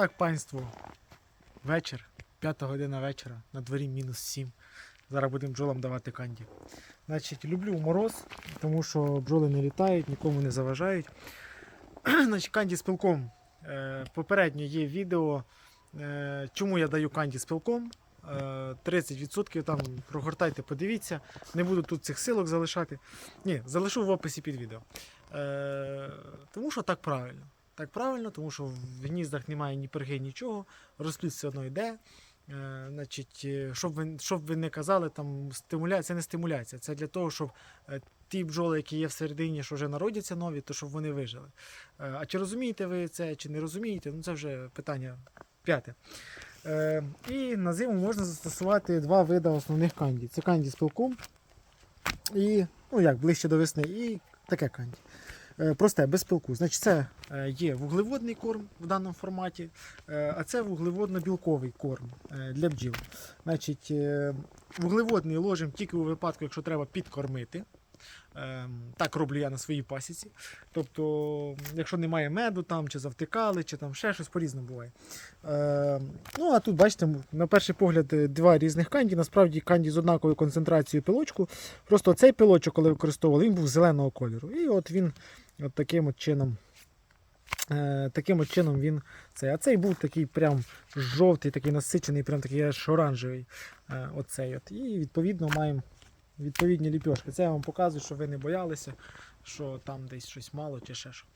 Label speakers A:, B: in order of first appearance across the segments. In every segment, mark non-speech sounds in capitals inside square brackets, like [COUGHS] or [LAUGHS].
A: Так, панство. Вечір, п'ята година вечора, на дворі мінус 7. Зараз будемо бджолам давати канді. Значить, люблю мороз, тому що бджоли не літають, нікому не заважають. [CLEARS THROAT] Значить, канді з пилком. Е, попередньо є відео, е, чому я даю канді з пилком. Е, 30% там прогортайте, подивіться. Не буду тут цих силок залишати. Ні, залишу в описі під відео. Е, тому що так правильно. Так правильно, тому що в гніздах немає ні перги, нічого, розплід все одно йде. Е, значить, е, щоб ви, щоб ви не казали, там стимуляція, це не стимуляція, це для того, щоб е, ті бджоли, які є всередині, що вже народяться нові, то щоб вони вижили. Е, а чи розумієте ви це, чи не розумієте, ну це вже питання п'яте. Е, і на зиму можна застосувати два види основних канді. Це канді з пилком і, ну як, ближче до весни, і таке канді. Е, Просте, без пилку. Значить, це е, є вуглеводний корм в даному форматі, е, а це вуглеводно-білковий корм для бджіл. Значить, вуглеводний ложимо тільки у випадку, якщо треба підкормити. Е, Так роблю я на своїй пасіці. Тобто, якщо немає меду там, чи завтикали, чи там ще щось по-різному буває. Е, ну, а тут, бачите, на перший погляд, два різних канді. Насправді канді з однаковою концентрацією пилочку. Просто цей пилочок, коли використовували, він був зеленого кольору. І от він от таким от чином. Е, таким от чином він цей. А цей був такий прям жовтий, такий насичений, прям такий аж оранжевий. Е, оцей от. І відповідно маємо відповідні ліпьошки. Це я вам показую, щоб ви не боялися, що там десь щось мало чи ще що.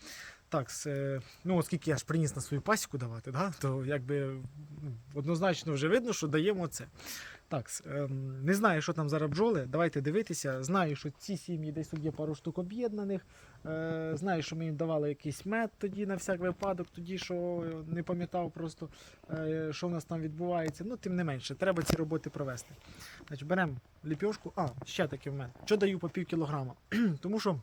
A: Так, е, ну оскільки я ж приніс на свою пасіку давати, да, то якби ну, однозначно вже видно, що даємо це. Так, ем, не знаю, що там зараз бджоли. Давайте дивитися. Знаю, що ці сім'ї десь тут є пару штук об'єднаних. Е, знаю, що ми їм давали якийсь мед тоді на всяк випадок, тоді що не пам'ятав просто, е, що в нас там відбувається. Ну, тим не менше, треба ці роботи провести. Значить, беремо ліпьошку. А, ще таке в. Що даю по пів кілограма? [CLEARS THROAT] Тому що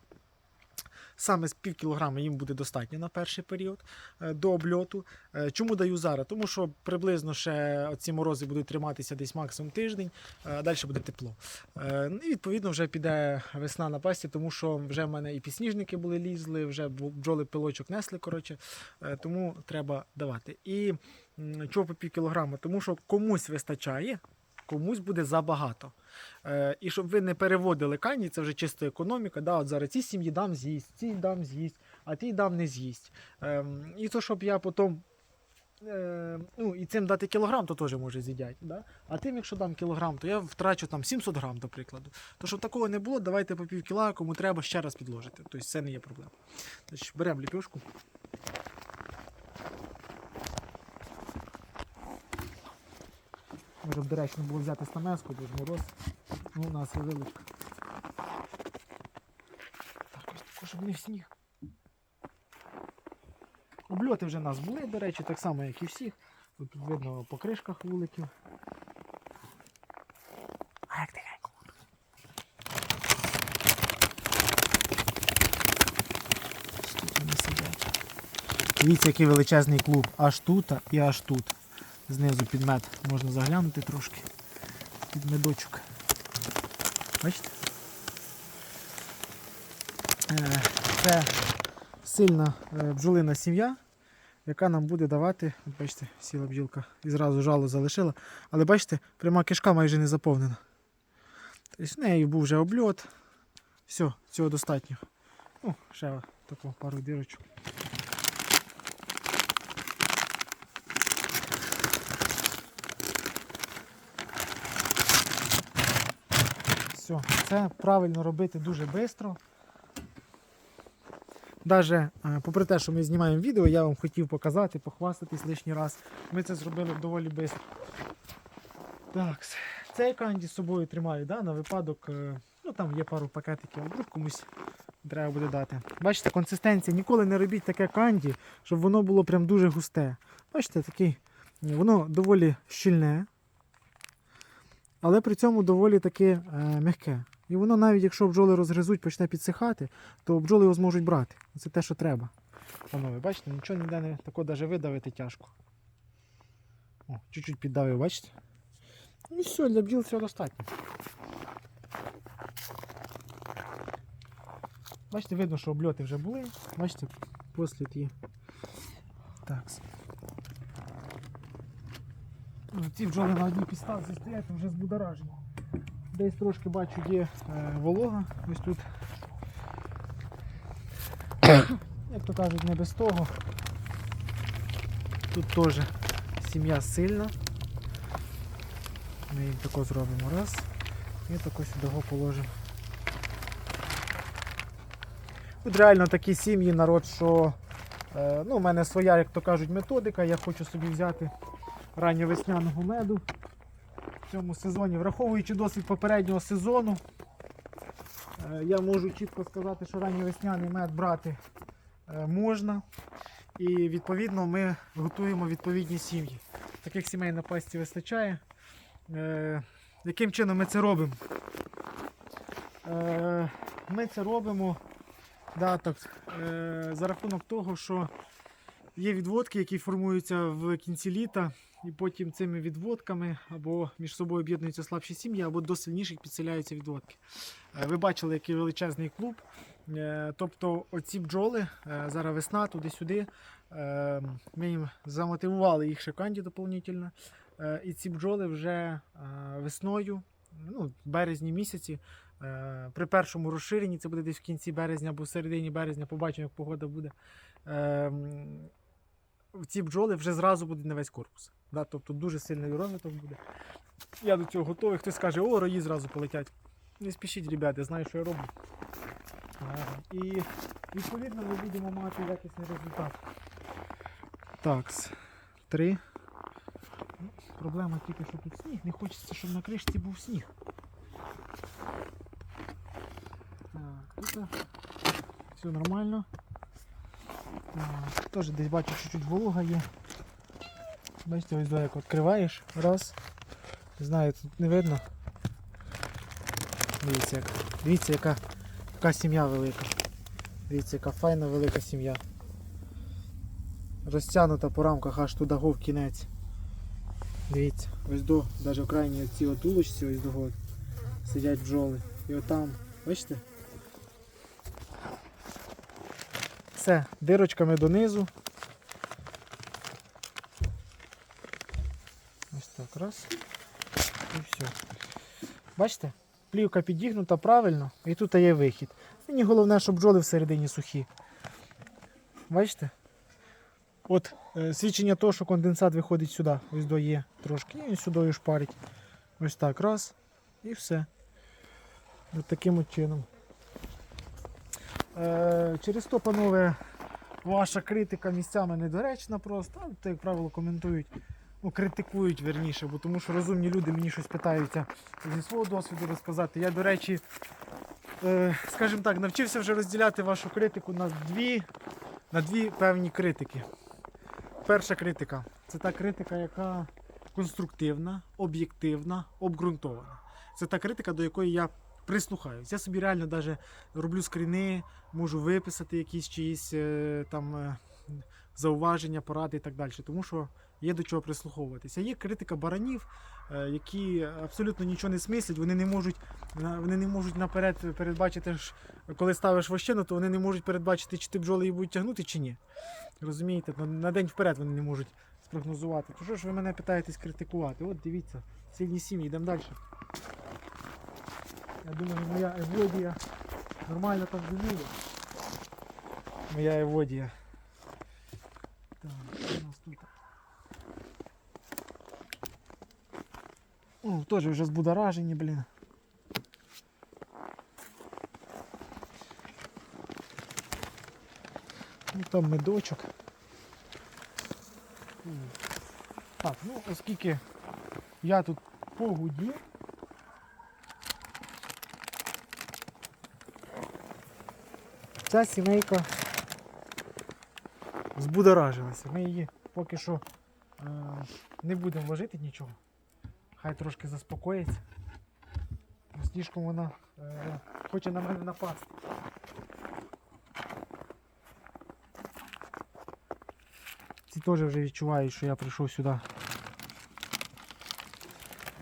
A: саме з пів кілограма їм буде достатньо на перший період е, до обльоту. Е, Чому даю зараз? Тому що приблизно ще ці морози будуть триматися десь максимум тиждень, е, а далі буде тепло. Ну і відповідно вже піде весна на пасті, тому що вже в мене і підсніжники були лізли, вже бджоли пилочок несли. Коротше, тому треба давати. І чого по пів кілограма? Тому що комусь вистачає, комусь буде забагато. Е, і щоб ви не переводили кані, це вже чисто економіка. Да, от зараз ці сім'ї дам з'їсть, ці дам з'їсть, а ті дам не з'їсть. Ем, і то, щоб я потім. Е, ну, і цим дати кілограм, то теж може з'їдять. Да? А тим, якщо дам кілограм, то я втрачу там 700 грам, до прикладу. То щоб такого не було, давайте по пів кіла, кому треба ще раз підложити. Тобто це не є проблема. Значить, беремо ліпьошку. Може б доречно було взяти стамеску, бо ж мороз. Ну, у нас є вилучка. Так, ось тако, щоб не в сніг. Обльоти вже в нас були, до речі, так само, як і всіх. Тут видно по кришках вуликів. А як тихенько. Тут. Дивіться, який величезний клуб. Аж тут і аж тут. Знизу під мед можна заглянути трошки. Під медочок. Бачите? Е, Це сильна е, бджолина сім'я, яка нам буде давати, бачите, сіла бджілка і зразу жало залишила. Але бачите, пряма кишка майже не заповнена. Тобто в неї був вже обльот. Все, цього достатньо. Ну, ще таку пару дірочок. Все, це правильно робити дуже швидко. Даже е, попри те, що ми знімаємо відео, я вам хотів показати, похвастатись лишній раз. Ми це зробили доволі швидко. Так, цей канді з собою тримаю, да, на випадок. е, Ну там є пару пакетиків, а вдруг комусь треба буде дати. Бачите, консистенція. Ніколи не робіть таке канді, щоб воно було прям дуже густе. Бачите, такий, воно доволі щільне, але при цьому доволі таки е, м'яке. І воно навіть якщо бджоли розгризуть, почне підсихати, то бджоли його зможуть брати. Це те, що треба. Панове, бачите, нічого ніде не тако навіть видавити тяжко. О, чуть-чуть піддавив, бачите? Ну і все, для бджіл цього достатньо. Бачите, видно, що обльоти вже були. Бачите, послід є. Так. Ці бджоли на одній підставці стоять вже збудоражені. Десь трошки бачу є е, волога. Ось тут. [COUGHS] Як то кажуть, не без того. Тут теж сім'я сильна. Ми їм тако зробимо раз. І тако сюди його положимо. Тут реально такі сім'ї, народ, що е, ну, у мене своя, як то кажуть, методика. Я хочу собі взяти ранньовесняного меду в цьому сезоні. Враховуючи досвід попереднього сезону, е, я можу чітко сказати, що ранньовесняний мед брати е, можна. І відповідно ми готуємо відповідні сім'ї. Таких сімей на пасті вистачає. Е, яким чином ми це робимо? Ми це робимо да, так, за рахунок того, що є відводки, які формуються в кінці літа, і потім цими відводками або між собою об'єднуються слабші сім'ї, або до сильніших підселяються відводки. Е, ви бачили, який величезний клуб. Е, тобто оці бджоли, е, зараз весна, туди-сюди. Ми їм замотивували їх ще канді доповнительно. І ці бджоли вже весною, ну, в березні місяці, при першому розширенні, це буде десь в кінці березня або в середині березня, побачимо, як погода буде. Ці бджоли вже зразу будуть на весь корпус. Да? Тобто дуже сильний розвиток буде. Я до цього готовий. Хтось скаже, о, рої зразу полетять. Не спішіть, ребята, знаю, що я роблю. Е, І відповідно ми будемо мати якісний результат. Так, три. Ну, Проблема тільки, що тут сніг. Не хочеться, щоб на кришці був сніг. Так, тут все нормально. Теж десь бачу, чуть-чуть волога є. Бачите, ось як відкриваєш. Раз. Не знаю, тут не видно. Дивіться, як. Дивіться, яка, яка сім'я велика. Дивіться, яка файна велика сім'я. Розтягнута по рамках аж туди в кінець. Дивіться, ось до, навіть в крайній цій отулочці, ось до сидять бджоли. І отам, бачите? Все, дирочками донизу. Ось так, раз. І все. Бачите? Плівка підігнута правильно, і тут є вихід. Мені головне, щоб бджоли всередині сухі. Бачите? От е, свідчення того, що конденсат виходить сюди, ось до є трошки, і сюди шпарить. Ось так, раз, і все. Ось таким от чином. Е, через то, панове, ваша критика місцями недоречна просто, то, як правило, коментують, ну, критикують верніше, бо тому що розумні люди мені щось питаються зі свого досвіду розказати. Я, до речі, е, скажімо так, навчився вже розділяти вашу критику на дві, на дві певні критики. Перша критика це та критика, яка конструктивна, об'єктивна, обґрунтована. Це та критика, до якої я прислухаюсь. Я собі реально навіть роблю скріни, можу виписати якісь чиїсь е, там е, зауваження, поради і так далі. Тому що є до чого прислуховуватися. Є критика баранів, е, які абсолютно нічого не смислять, вони не можуть, вони не можуть наперед передбачити, коли ставиш вощину, то вони не можуть передбачити, чи ти бджоли її будуть тягнути, чи ні. Розумієте, на, на день вперед вони не можуть спрогнозувати. То що ж ви мене питаєтесь критикувати? От дивіться, сильні сім'ї, йдемо далі. Я думаю, моя еводія нормально так зуміє. Моя еводія. Так, що у нас тут? О, теж вже збудоражені, блін. Ну там медочок. М. Так, ну оскільки я тут погудів. Ця сімейка збудоражилася. Ми її поки що е, не будемо ложити нічого. Хай трошки заспокоїться. Бо вона е, хоче на мене напасти. Ці теж вже відчувають, що я прийшов сюди.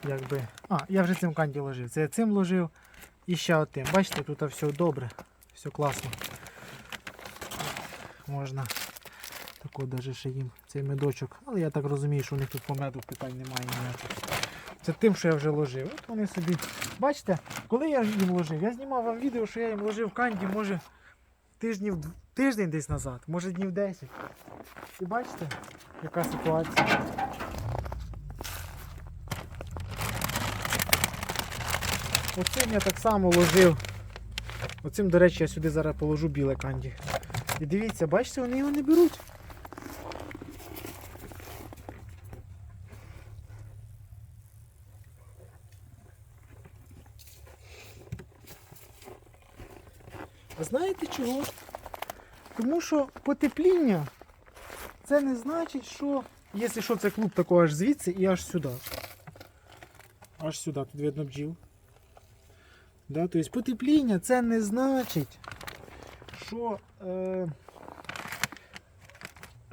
A: Якби. А, я вже цим канді ложив. Це я цим ложив і ще отим. Бачите, тут все добре, все класно. Можна Тако даже ще їм цей медочок. Але я так розумію, що у них тут по меду питань немає ніяких. Це тим, що я вже ложив. От вони собі. Бачите, коли я їм ложив, я знімав вам відео, що я їм ложив канді, може тижнів тиждень десь назад, може днів 10. І бачите, яка ситуація. Оцим я так само ложив. Оцим, до речі, я сюди зараз положу біле канді. І дивіться, бачите, вони його не беруть. А знаєте чого? Тому що потепління це не значить, що якщо що, це клуб такого аж звідси і аж сюди. Аж сюди, тут видно бджіл. Да? Тобто потепління це не значить, що, е,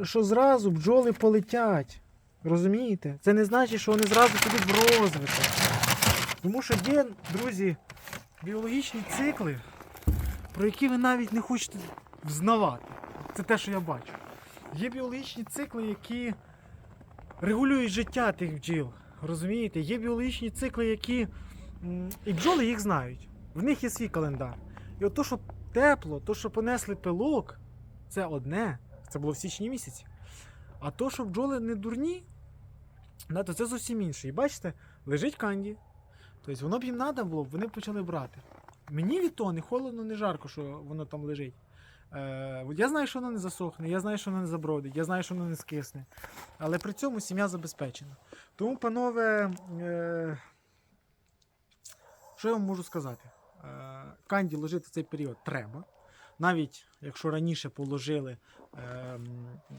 A: що зразу бджоли полетять. Розумієте? Це не значить, що вони зразу підуть в розвиток. Тому що є, друзі, біологічні цикли, про які ви навіть не хочете взнавати. Це те, що я бачу. Є біологічні цикли, які регулюють життя тих бджіл. Розумієте? Є біологічні цикли, які. І бджоли їх знають. В них є свій календар. І от то, що тепло, то, що понесли пилок, це одне. Це було в січні місяці. А то, що бджоли не дурні, то це зовсім інше. І бачите, лежить канді. Тобто воно б їм треба було, вони почали брати. Мені від того не холодно, не жарко, що воно там лежить. Е, я знаю, що воно не засохне, я знаю, що воно не забродить, я знаю, що воно не скисне. Але при цьому сім'я забезпечена. Тому, панове, е, що я вам можу сказати? Е, канді ложити в цей період треба. Навіть якщо раніше положили, е,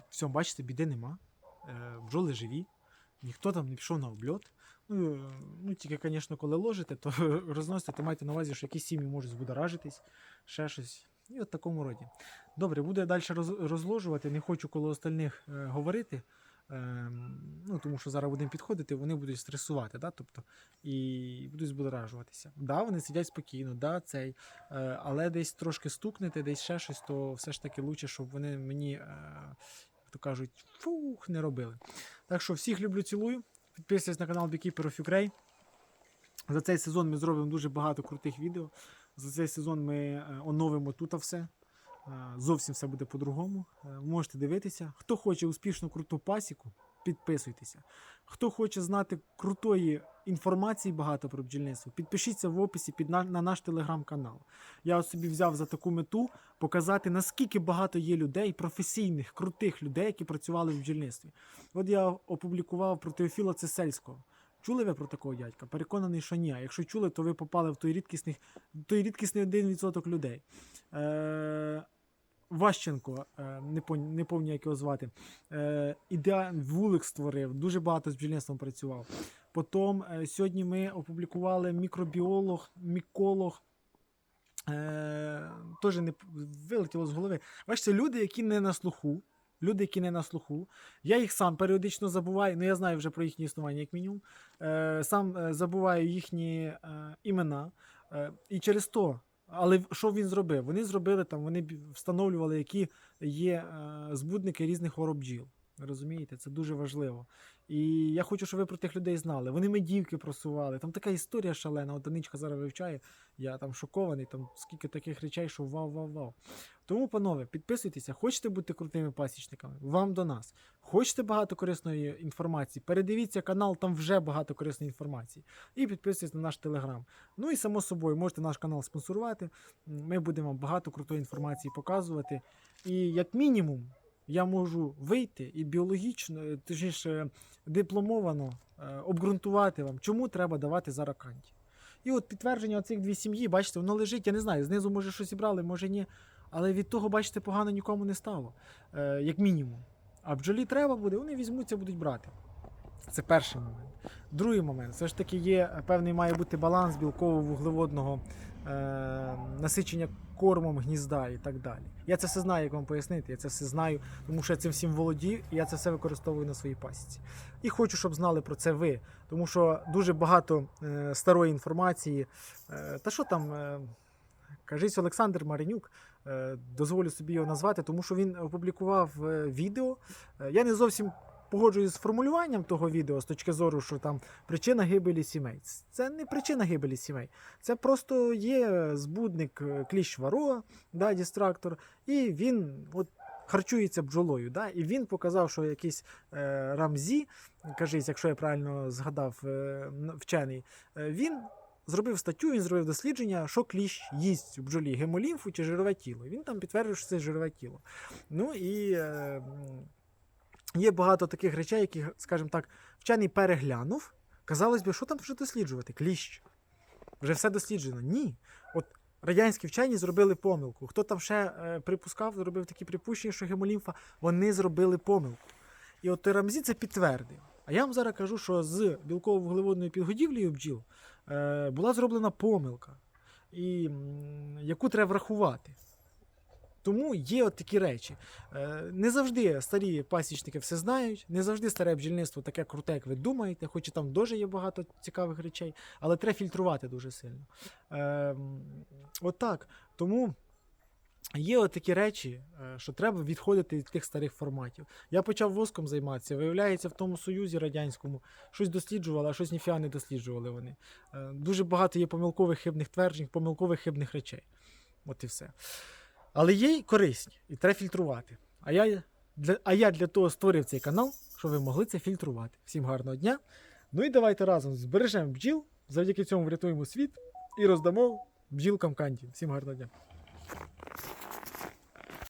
A: все, бачите, біди нема. Е, бджоли живі, ніхто там не пішов на обльот. Ну, ну тільки, звісно, коли ложите, то [LAUGHS] розносите, майте на увазі, що якісь сім'ї можуть збудоражитись, ще щось. І от такому роді. Добре, буду я далі розложувати, не хочу коло остальних говорити. Ем, ну, тому що зараз будемо підходити, вони будуть стресувати, да? тобто, і будуть збудоражуватися. Да, вони сидять спокійно, да, цей, е, але десь трошки стукнете, десь ще щось, то все ж таки краще, щоб вони мені, е, як то кажуть, фух, не робили. Так що всіх люблю, цілую. Підписуйтесь на канал Beekeeper of Ukraine. За цей сезон ми зробимо дуже багато крутих відео. За цей сезон ми е, оновимо тут все. Зовсім все буде по-другому. Е, Можете дивитися. Хто хоче успішну круту пасіку, підписуйтеся. Хто хоче знати крутої інформації багато про бджільництво, підпишіться в описі під на, на наш телеграм-канал. Я собі взяв за таку мету показати, наскільки багато є людей, професійних, крутих людей, які працювали в бджільництві. От я опублікував про Теофіла Цесельського. Чули ви про такого дядька? Переконаний, що ні. Якщо чули, то ви попали в той рідкісний, той рідкісний 1% людей. Е, Ващенко, е, не, пон, не пам'ятаю, як його звати. Е, ідеа... Вулик створив, дуже багато з бджільництвом працював. Потім е, сьогодні ми опублікували мікробіолог, міколог. Теж не вилетіло з голови. Бачите, люди, які не на слуху. Люди, які не на слуху. Я їх сам періодично забуваю, ну я знаю вже про їхнє існування, як мінімум. Сам забуваю їхні імена. І через то. Але що він зробив? Вони зробили там, вони встановлювали, які є е, збудники різних хвороб бджіл. Розумієте, це дуже важливо. І я хочу, щоб ви про тих людей знали. Вони медівки просували. Там така історія шалена. От Даничка зараз вивчає. Я там шокований, там скільки таких речей, що вау, вау, вау. Тому, панове, підписуйтеся, хочете бути крутими пасічниками, вам до нас. Хочете багато корисної інформації, передивіться канал, там вже багато корисної інформації. І підписуйтесь на наш телеграм. Ну і само собою, можете наш канал спонсорувати. Ми будемо вам багато крутої інформації показувати. І як мінімум, я можу вийти і біологічно, е, точніше, дипломовано е, обґрунтувати вам, чому треба давати зараз. І от підтвердження цих дві сім'ї, бачите, воно лежить, я не знаю, знизу може щось зібрали, може ні. Але від того, бачите, погано нікому не стало, е, як мінімум. А бджолі треба буде, вони візьмуться, будуть брати. Це перший момент. Другий момент, все ж таки є е, певний має бути баланс білково-вуглеводного е, насичення кормом гнізда і так далі. Я це все знаю, як вам пояснити. Я це все знаю, тому що я цим всім володію, і я це все використовую на своїй пасіці. І хочу, щоб знали про це ви, тому що дуже багато е, старої інформації. Е, та що там, е, кажись, Олександр Маринюк е, дозволю собі його назвати, тому що він опублікував е, відео. Я не зовсім погоджуюсь з формулюванням того відео з точки зору, що там причина гибелі сімей. Це не причина гибелі сімей. Це просто є збудник е, кліщ варога, да, дистрактор, і він от харчується бджолою. Да, і він показав, що якийсь е, рамзі, кажись, якщо я правильно згадав е, вчений, е, він. Зробив статтю, він зробив дослідження, що кліщ їсть у бджолі гемолімфу чи жирове тіло. Він там підтвердив, що це жирове тіло. Ну і е, є багато таких речей, які, скажімо так, вчений переглянув. Казалось би, що там вже досліджувати? Кліщ. Вже все досліджено. Ні. От радянські вчені зробили помилку. Хто там ще е, припускав, зробив такі припущення, що гемолімфа, вони зробили помилку. І от Рамзі це підтвердив. А я вам зараз кажу, що з білково-вуглеводною підгодівлею бджіл е, була зроблена помилка, і, яку треба врахувати. Тому є от такі речі. Е, Не завжди старі пасічники все знають, не завжди старе бджільництво таке круте, як ви думаєте, хоч і там дуже є багато цікавих речей, але треба фільтрувати дуже сильно. Е, От так. Тому є от такі речі, е, що треба відходити від тих старих форматів. Я почав воском займатися. Виявляється, в тому Союзі радянському щось досліджували, а щось ніфіга не досліджували вони. Е, Дуже багато є помилкових хибних тверджень, помилкових хибних речей. От і все. Але є й корисні, і треба фільтрувати. А я для, а я для того створив цей канал, щоб ви могли це фільтрувати. Всім гарного дня. Ну і давайте разом збережемо бджіл, завдяки цьому врятуємо світ і роздамо бджілкам канді. Всім гарного дня.